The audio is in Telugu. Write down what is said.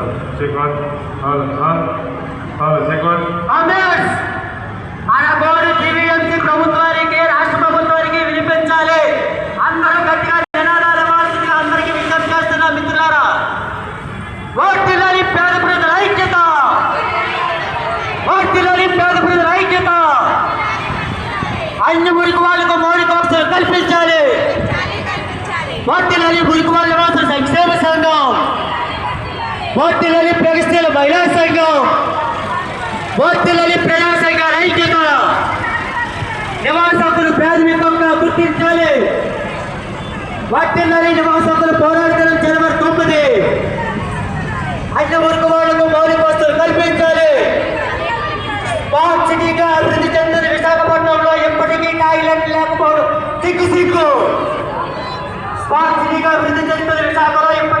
Hal, check one, బోర్తిలోని ప్రగతిశీల మహిళా సంఘం. బోర్తిలోని ప్రజా సంఘాల ఐక్యత నివాస ప్రాథమికంగా గుర్తించాలి. వాటిల్లోని నివాస హక్కులు జనవరి తొమ్మిది. అన్ని వరకు వాళ్ళకు మౌలిక వస్తువులు కల్పించాలి. స్మార్ట్ అభివృద్ధి చెందిన విశాఖపట్నంలో ఎప్పటికీ టాయిలెట్ లేకపోవడం సిగ్గు సిగ్గు. స్మార్ట్ సిటీగా అభివృద్ధి చెందిన విశాఖలో ఎప్పటికీ